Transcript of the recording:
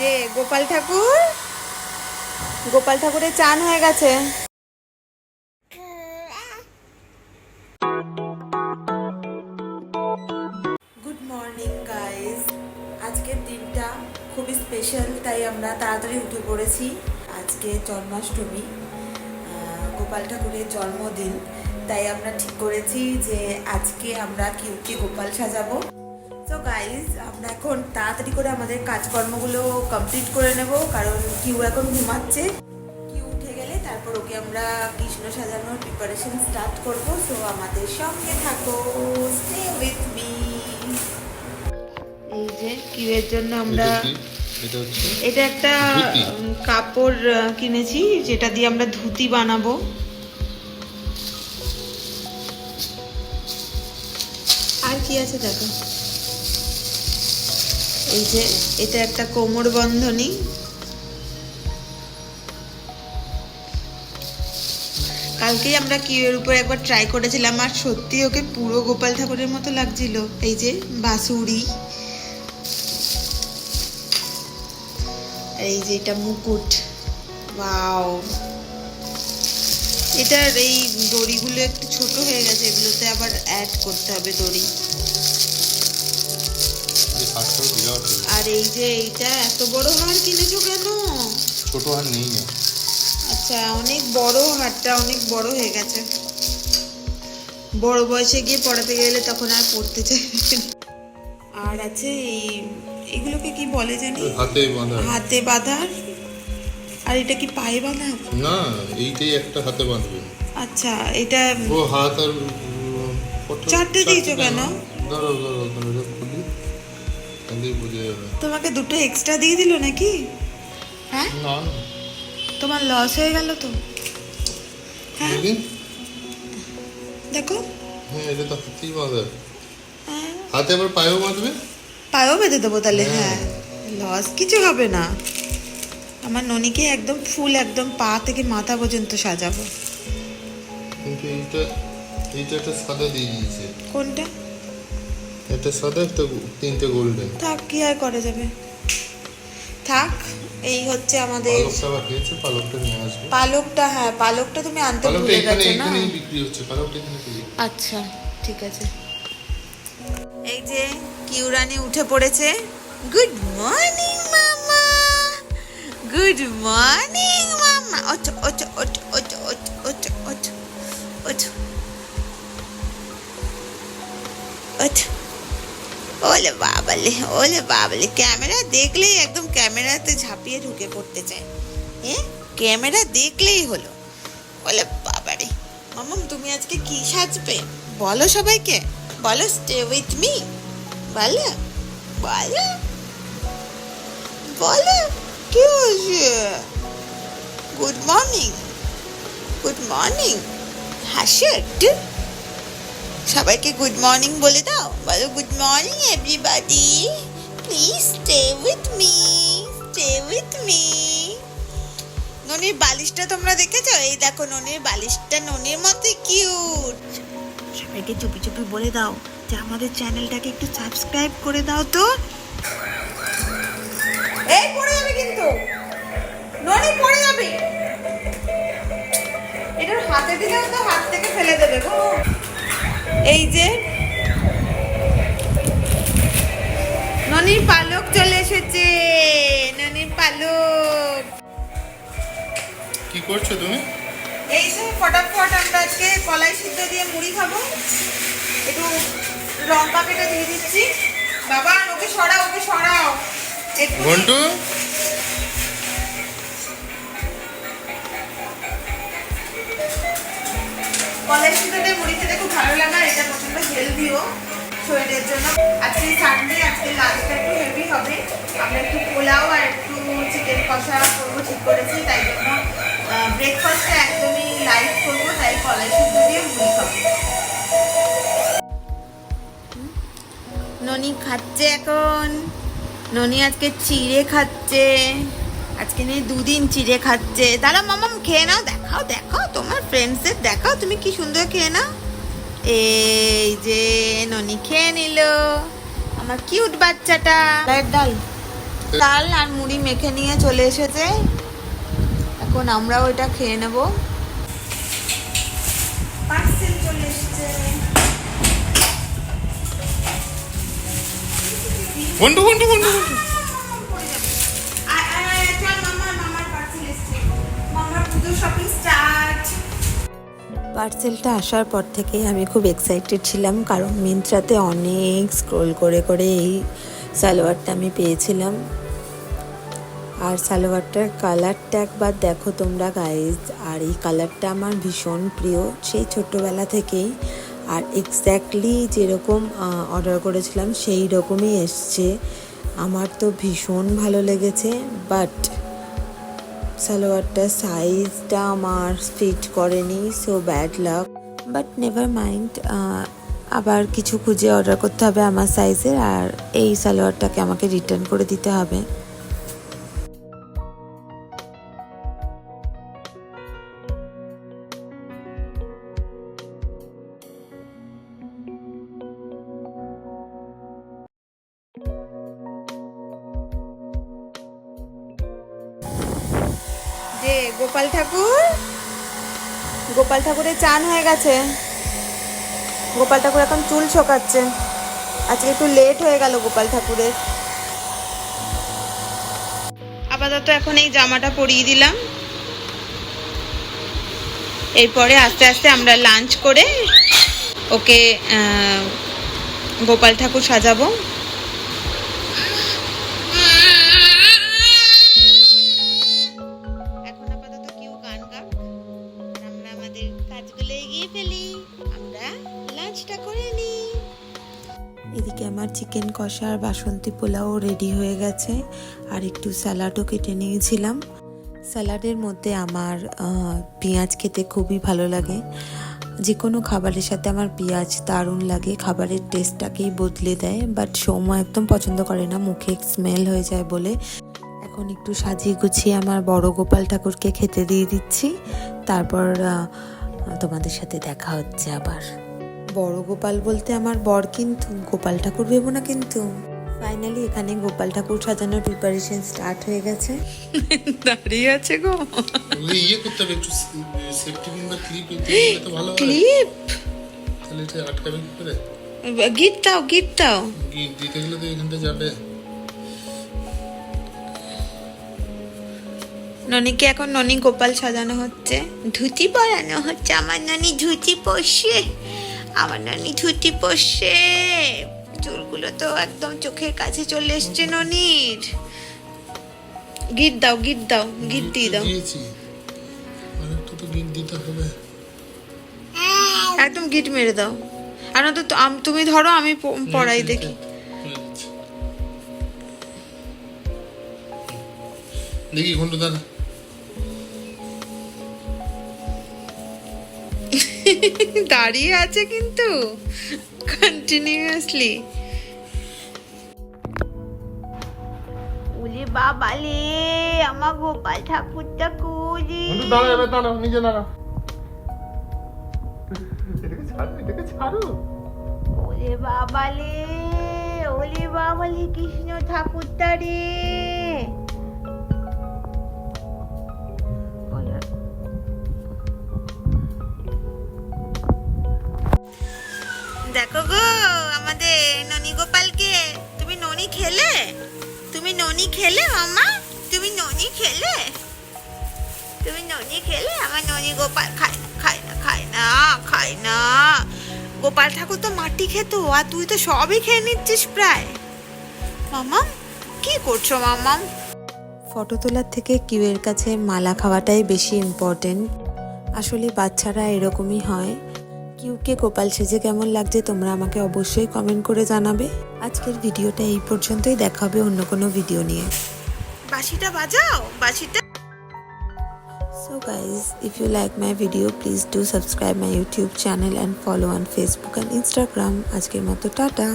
যে গোপাল ঠাকুর? গোপাল ঠাকুরের চান হয়ে গেছে। গুড মর্নিং গাইস আজকের দিনটা খুবই স্পেশাল তাই আমরা তাড়াতাড়ি উঠে পড়েছি। আজকে জন্মাষ্টমী গোপাল ঠাকুরের জন্মদিন, তাই আমরা ঠিক করেছি যে আজকে আমরা কিউকে গোপাল সাজাবো। তো গাইজ আমরা এখন তাড়াতাড়ি করে আমাদের কাজকর্মগুলো কমপ্লিট করে নেব কারণ কিউ এখন ঘুমাচ্ছে। কিউ উঠে গেলে তারপর ওকে আমরা কৃষ্ণ সাজানোর প্রিপারেশন স্টার্ট করব। সো আমাদের সঙ্গে থাকো স্টে উইথ মি এই যে কিউয়ের জন্য আমরা এটা একটা কাপড় কিনেছি যেটা দিয়ে আমরা ধুতি বানাবো। আর কি আছে দেখো? এই যে, এটা একটা কোমর বন্ধনী। কালকেই আমরা কিউয়ের উপর একবার ট্রাই করেছিলাম, আর সত্যি ওকে পুরো গোপাল ঠাকুরের মতো লাগছিল। এই যে বাসুড়ি এই যে, এটা মুকুট। ওয়াও। এটার এই দড়িগুলো একটু ছোট হয়ে গেছে, এগুলোতে আবার অ্যাড করতে হবে দড়ি। আর এই যে এইটা এত বড় হার কিনেছো কেন? ছোট হার নেই আচ্ছা অনেক বড় হারটা অনেক বড় হয়ে গেছে। বড় বয়সে গিয়ে পড়াতে গেলে তখন আর পড়তে চাইবে আর আছে এই এগুলোকে কি বলে জানি? হাতে বাঁধা। হাতে বাঁধার আর এটা কি পায়ে বাঁধা? না এইটাই একটা হাতে বাঁধবে। আচ্ছা এটা ও হাত আর চারটে দিয়েছ কেন? ধরো ধরো ধরো তোমাকে দুটো এক্সট্রা দিয়ে দিল নাকি? হ্যাঁ? তোমার লস হয়ে গেল তো। হ্যাঁ? দেখো। হ্যাঁ এটা তো হাতেই বাঁধা হ্যাঁ। হাতে আবার পায়েও বাঁধবে? পায়েও বেঁধে দেবো তাহলে হ্যাঁ। হ্যাঁ। লস কিছু হবে না। আমার ননিকে একদম ফুল একদম পা থেকে মাথা পর্যন্ত সাজাবো। কিন্তু এইটা এইটা একটা সাদা দিয়ে দিয়েছে। কোনটা? একটা সাদা একটা তিনটে গোল্ডেন থাক কি আর করা যাবে? থাক এই হচ্ছে আমাদের পালকটা নিয়ে আসবে। পালকটা হ্যাঁ পালকটা তুমি আনতে ভুলে গেছো না? বিক্রি হচ্ছে পালকটা এখানে আচ্ছা ঠিক আছে। এই যে কিউরানি উঠে পড়েছে। গুড মর্নিং মামা। গুড মর্নিং মামা। ওঠো ওঠো ওঠো ওঠো ওঠো ওঠো ওঠো ওঠো। ওঠো। ওলে বাবালে ওলে বাবালে, ক্যামেরা দেখলেই একদম ক্যামেরাতে ঝাঁপিয়ে ঢুকে পড়তে চায়। হ্যাঁ ক্যামেরা দেখলেই হলো। ওলে বাবারে মামাম তুমি আজকে কি সাজবে? বলো সবাইকে। বলো স্টে উইথ মি বলো বলো বলো, কি হয়েছে? গুড মর্নিং গুড মর্নিং হাসো একটু সবাইকে গুড মর্নিং বলে দাও। বলো good morning everybody please stay with me stay with me ননির বালিশটা তোমরা দেখেছ? এই দেখো, ননির বালিশটা ননির মতোই কিউট সবাইকে চুপি চুপি বলে দাও যে আমাদের চ্যানেলটাকে একটু সাবস্ক্রাইব করে দাও তো। এই, পড়ে যাবে কিন্তু। ননি, পড়ে যাবে। এটার হাতে দিলেও তো হাত থেকে ফেলে দেবে গো। এই যে ননির পালক চলে এসেছে ননির পালক। কি করছ তুমি? এই যে ফটাফট আমরা আজকে কলাই সিদ্ধ দিয়ে মুড়ি খাব। একটু লঙ্কা কেটে দিয়ে দিচ্ছি। বাবা ওকে সরাও ওকে সরাও। একটু ঘন্টু? কলাই সিদ্ধ দিয়ে মুড়ি খেতে খুব ভালো লাগে। হেলদিও শরীরের জন্য আজকে সানডে আজকে লাঞ্চটা একটু হেভি হবে। আমরা একটু পোলাও আর একটু চিকেন কষা করব, ঠিক করেছি। তাই জন্য ব্রেকফাস্টটা একদমই লাইট করব, তাই কলাই সিদ্ধ দিয়ে মুড়ি খাব। ননি খাচ্ছে এখন। ননি আজকে চিড়ে খাচ্ছে। আজকে নিয়ে দুদিন চিড়ে খাচ্ছে। দাঁড়া মামাম, খেয়ে নাও, দেখাও দেখাও, তোমার ফ্রেন্ডসদের দেখাও, তুমি কি সুন্দর খেয়ে নাও। এই যে ননি খেয়ে নিল। আমার কিউট বাচ্চাটা। ডাল। ডাল আর মুড়ি মেখে নিয়ে চলে এসেছে। এখন আমরাও এটা খেয়ে নেব। পার্সেল চলে এসেছে। বন্ধু বন্ধু বন্ধু বন্ধু। পার্সেলটা আসার পর থেকে আমি খুব এক্সাইটেড ছিলাম, কারণ মিন্ত্রাতে অনেক স্ক্রোল করে করে এই সালোয়ারটা আমি পেয়েছিলাম। আর সালোয়ারটার কালারটা একবার দেখো তোমরা গাইজ আর এই কালারটা আমার ভীষণ প্রিয়, সেই ছোট্টবেলা থেকেই। আর এক্স্যাক্টলি যেরকম অর্ডার করেছিলাম, সেই রকমই এসছে। আমার তো ভীষণ ভালো লেগেছে বাট সালোয়ারটার সাইজটা আমার ফিট করেনি so bad luck but never mind আবার কিছু খুঁজে অর্ডার করতে হবে আমার সাইজের আর এই সালোয়ারটাকে আমাকে রিটার্ন করে দিতে হবে। গোপাল ঠাকুর? গোপাল ঠাকুরের চান হয়ে গেছে। গোপাল ঠাকুর এখন চুল শোকাচ্ছে। আজকে একটু লেট হয়ে গেল গোপাল ঠাকুরের। আপাতত এখন এই জামাটা পরিয়ে দিলাম। এরপরে আস্তে আস্তে আমরা লাঞ্চ করে ওকে গোপাল ঠাকুর সাজাবো। কষা আর বাসন্তী পোলাও রেডি হয়ে গেছে। আর একটু স্যালাডও কেটে নিয়েছিলাম। স্যালাডের মধ্যে আমার পেঁয়াজ খেতে খুবই ভালো লাগে। যে কোনো খাবারের সাথে আমার পেঁয়াজ দারুণ লাগে। খাবারের টেস্টটাকেই বদলে দেয়। বাট সৌম্য একদম পছন্দ করে না। মুখে স্মেল হয়ে যায় বলে। এখন একটু সাজিয়ে গুছিয়ে আমার বড় গোপাল ঠাকুরকে খেতে দিয়ে দিচ্ছি। তারপর তোমাদের সাথে দেখা হচ্ছে আবার। বড় গোপাল বলতে আমার বর কিন্তু গোপাল ঠাকুর ভেবো না কিন্তু। ফাইনালি এখানে গোপাল ঠাকুর সাজানোর প্রিপারেশন স্টার্ট হয়ে গেছে। দাঁড়িয়ে আছে গো। ইয়ে করতে হবে একটু সেফটি কিংবা ক্লিপ তো ভালো ক্লিপ তাহলে এটা আটকাবে কি করে? গিট দাও গিট দাও। গিট দিতে গেলে তো এখানটা যাবে। ননিকে এখন ননি গোপাল সাজানো হচ্ছে। ধুতি পরানো হচ্ছে আমার নানি ধুতি পরছে। আমার নানি ধুতি পরছে চুলগুলো তো একদম চোখের কাছে চলে এসছে ননির। গিট দাও গিট দাও গিট দিয়ে দাও। হবে। একদম গিট মেরে দাও। আর না তো তো তুমি ধরো আমি পড়াই দেখি। দেখি ঘণ্টা দাঁড়া। দাঁড়িয়ে আছে কিন্তু কন্টিনিউয়াসলি উলি বাবালে আমার গোপাল ঠাকুরটা কুলি। ঘণ্টা দাঁড়া এবার দাঁড়া নিজে দাঁড়া এটাকে ছাড়ো এটাকে ছাড়ো ওলে বাবালে ওলে বাবালে কৃষ্ণ ঠাকুরটা রে। দেখো গো, আমাদের ননি গোপালকে। তুমি ননি খেলে? তুমি ননি খেলে, মামা? তুমি ননি খেলে? তুমি ননি খেলে, আমার ননি গোপাল খায় না খায় না খায় না খায় না। গোপাল ঠাকুর তো মাটি খেত, আর তুই তো সবই খেয়ে নিচ্ছিস প্রায়। মামাম, কি করছ মামাম? ফটো তোলার থেকে কিউয়ের কাছে মালা খাওয়াটাই বেশি ইম্পর্টেন্ট আসলে বাচ্চারা এরকমই হয়। কিউকে গোপাল সেজে কেমন লাগছে তোমরা আমাকে অবশ্যই কমেন্ট করে জানাবে আজকের ভিডিওটা এই পর্যন্তই দেখা হবে অন্য কোনো ভিডিও নিয়ে বাঁশিটা বাজাও বাঁশিটা So guys, if you like my video, please do subscribe my YouTube channel and follow on Facebook and Instagram. আজকের মতো টাটা